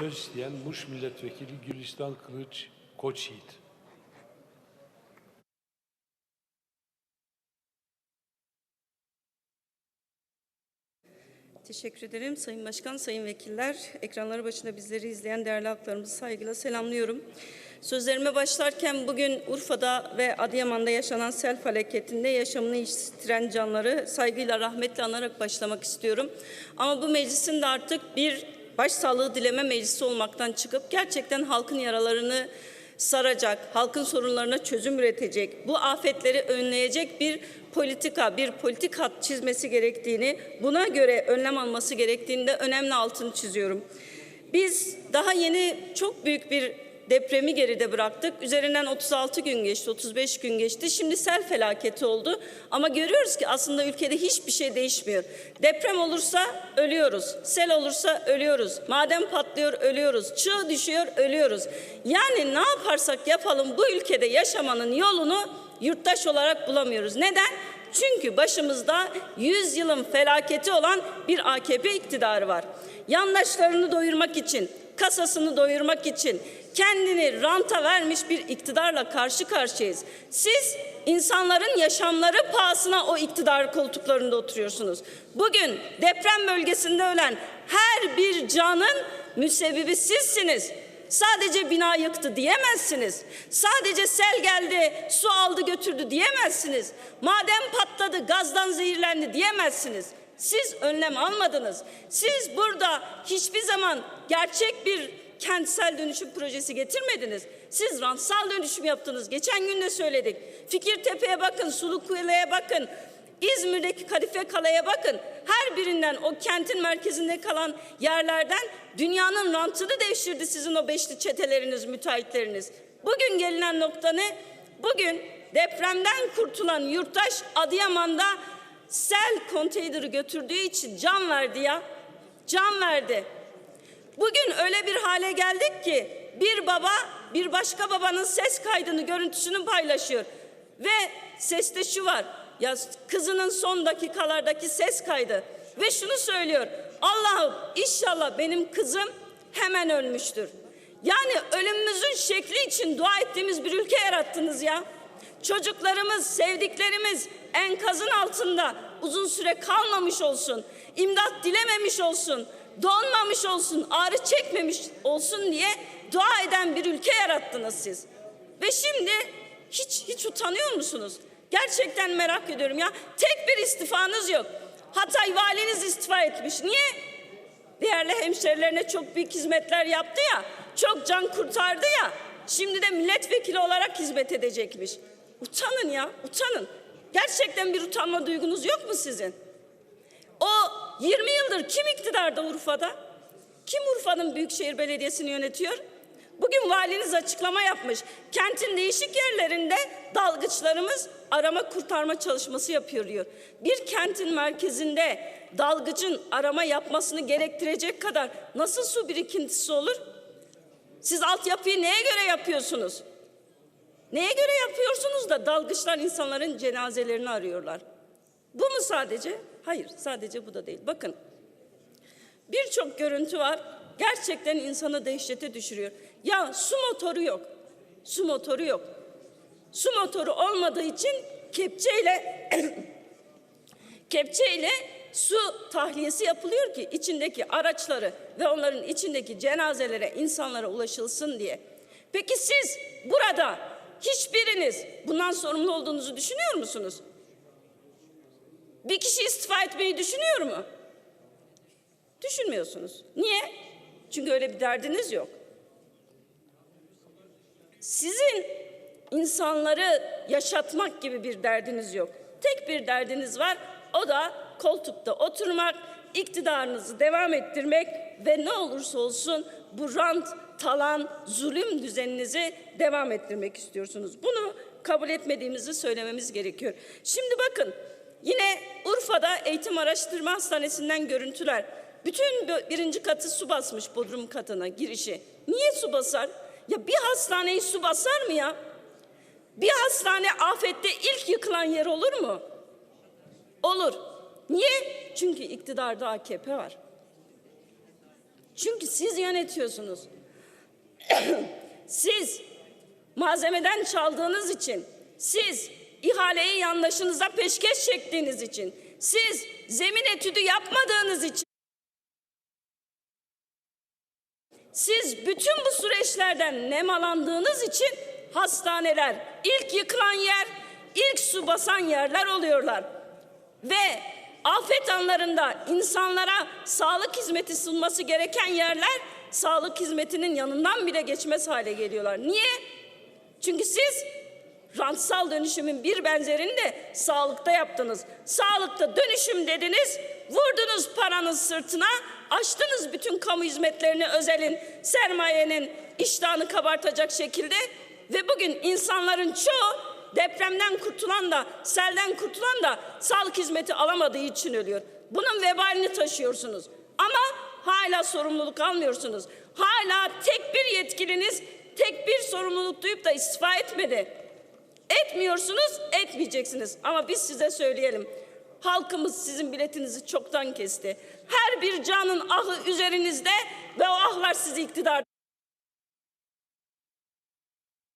Söz isteyen Muş Milletvekili Gülistan Kılıç Koçyiğit. Teşekkür ederim Sayın Başkan, Sayın Vekiller. Ekranları başında bizleri izleyen değerli halklarımızı saygıyla selamlıyorum. Sözlerime başlarken bugün Urfa'da ve Adıyaman'da yaşanan sel felaketinde yaşamını yitiren canları saygıyla rahmetle anarak başlamak istiyorum. Ama bu meclisin de artık bir başsağlığı dileme meclisi olmaktan çıkıp gerçekten halkın yaralarını saracak, halkın sorunlarına çözüm üretecek, bu afetleri önleyecek bir politika, bir politik hat çizmesi gerektiğini, buna göre önlem alması gerektiğini de önemli altını çiziyorum. Biz daha yeni çok büyük bir depremi geride bıraktık. Üzerinden 36 gün geçti, 35 gün geçti. Şimdi sel felaketi oldu. Ama görüyoruz ki aslında ülkede hiçbir şey değişmiyor. Deprem olursa ölüyoruz. Sel olursa ölüyoruz. Maden patlıyor ölüyoruz. Çığ düşüyor ölüyoruz. Yani ne yaparsak yapalım bu ülkede yaşamanın yolunu yurttaş olarak bulamıyoruz. Neden? Çünkü başımızda 100 yılın felaketi olan bir AKP iktidarı var. Yandaşlarını doyurmak için, kasasını doyurmak için kendini ranta vermiş bir iktidarla karşı karşıyayız. Siz insanların yaşamları pahasına o iktidar koltuklarında oturuyorsunuz. Bugün deprem bölgesinde ölen her bir canın müsebbibi sizsiniz. Sadece bina yıktı diyemezsiniz. Sadece sel geldi, su aldı götürdü diyemezsiniz. Maden patladı, gazdan zehirlendi diyemezsiniz. Siz önlem almadınız. Siz burada hiçbir zaman gerçek bir kentsel dönüşüm projesi getirmediniz. Siz rantsal dönüşüm yaptınız. Geçen gün de söyledik. Fikirtepe'ye bakın, Sulukuyu'ya bakın. İzmir'deki Kadife Kala'ya bakın. Her birinden o kentin merkezinde kalan yerlerden dünyanın rantını devşirdi sizin o beşli çeteleriniz, müteahhitleriniz. Bugün gelinen nokta ne? Bugün depremden kurtulan yurttaş Adıyaman'da sel konteyneri götürdüğü için can verdi ya. Can verdi. Bugün öyle bir hale geldik ki bir baba bir başka babanın ses kaydını, görüntüsünü paylaşıyor. Ve seste şu var. Ya kızının son dakikalardaki ses kaydı. Ve şunu söylüyor. Allah'ım inşallah benim kızım hemen ölmüştür. Yani ölümümüzün şekli için dua ettiğimiz bir ülke yarattınız ya. Çocuklarımız, sevdiklerimiz enkazın altında uzun süre kalmamış olsun. İmdat dilememiş olsun. Donmamış olsun, ağrı çekmemiş olsun diye dua eden bir ülke yarattınız siz. Ve şimdi hiç hiç utanıyor musunuz? Gerçekten merak ediyorum ya. Tek bir istifanız yok. Hatay valiniz istifa etmiş. Niye? Değerli hemşerilerine çok büyük hizmetler yaptı ya. Çok can kurtardı ya. Şimdi de milletvekili olarak hizmet edecekmiş. Utanın ya, utanın. Gerçekten bir utanma duygunuz yok mu sizin? O 20 yıldır kim iktidarda Urfa'da? Kim Urfa'nın Büyükşehir Belediyesi'ni yönetiyor? Bugün valiniz açıklama yapmış. Kentin değişik yerlerinde dalgıçlarımız arama kurtarma çalışması yapıyor diyor. Bir kentin merkezinde dalgıcın arama yapmasını gerektirecek kadar nasıl su birikintisi olur? Siz altyapıyı neye göre yapıyorsunuz? Neye göre yapıyorsunuz da dalgıçlar insanların cenazelerini arıyorlar? Bu mu sadece? Hayır, sadece bu da değil. Bakın, birçok görüntü var. Gerçekten insanı dehşete düşürüyor. Ya su motoru yok. Su motoru yok. Su motoru olmadığı için kepçeyle kepçeyle su tahliyesi yapılıyor ki içindeki araçları ve onların içindeki cenazelere, insanlara ulaşılsın diye. Peki siz burada hiçbiriniz bundan sorumlu olduğunuzu düşünüyor musunuz? Bir kişi istifa etmeyi düşünüyor mu? Düşünmüyorsunuz. Niye? Çünkü öyle bir derdiniz yok. Sizin insanları yaşatmak gibi bir derdiniz yok. Tek bir derdiniz var. O da koltukta oturmak, iktidarınızı devam ettirmek ve ne olursa olsun bu rant, talan, zulüm düzeninizi devam ettirmek istiyorsunuz. Bunu kabul etmediğimizi söylememiz gerekiyor. Şimdi bakın yine Urfa'da Eğitim Araştırma Hastanesi'nden görüntüler. Bütün birinci katı su basmış bodrum katına girişi. Niye su basar? Ya bir hastaneyi su basar mı ya? Bir hastane afette ilk yıkılan yer olur mu? Olur. Niye? Çünkü iktidarda AKP var. Çünkü siz yönetiyorsunuz. siz malzemeden çaldığınız için, siz ihaleyi yandaşınıza peşkeş çektiğiniz için, siz zemin etüdü yapmadığınız için, siz bütün bu süreçlerden nemalandığınız için hastaneler ilk yıkılan yer, ilk su basan yerler oluyorlar. Ve afet anlarında insanlara sağlık hizmeti sunması gereken yerler sağlık hizmetinin yanından bile geçmez hale geliyorlar. Niye? Çünkü siz rantsal dönüşümün bir benzerini de sağlıkta yaptınız. Sağlıkta dönüşüm dediniz, vurdunuz paranın sırtına, açtınız bütün kamu hizmetlerini özelin, sermayenin iştahını kabartacak şekilde ve bugün insanların çoğu depremden kurtulan da, selden kurtulan da sağlık hizmeti alamadığı için ölüyor. Bunun vebalini taşıyorsunuz. Ama hala sorumluluk almıyorsunuz. Hala tek bir yetkiliniz tek bir sorumluluk duyup da istifa etmedi. Etmiyorsunuz, etmeyeceksiniz. Ama biz size söyleyelim. Halkımız sizin biletinizi çoktan kesti. Her bir canın ahı üzerinizde ve o ahlar sizi iktidar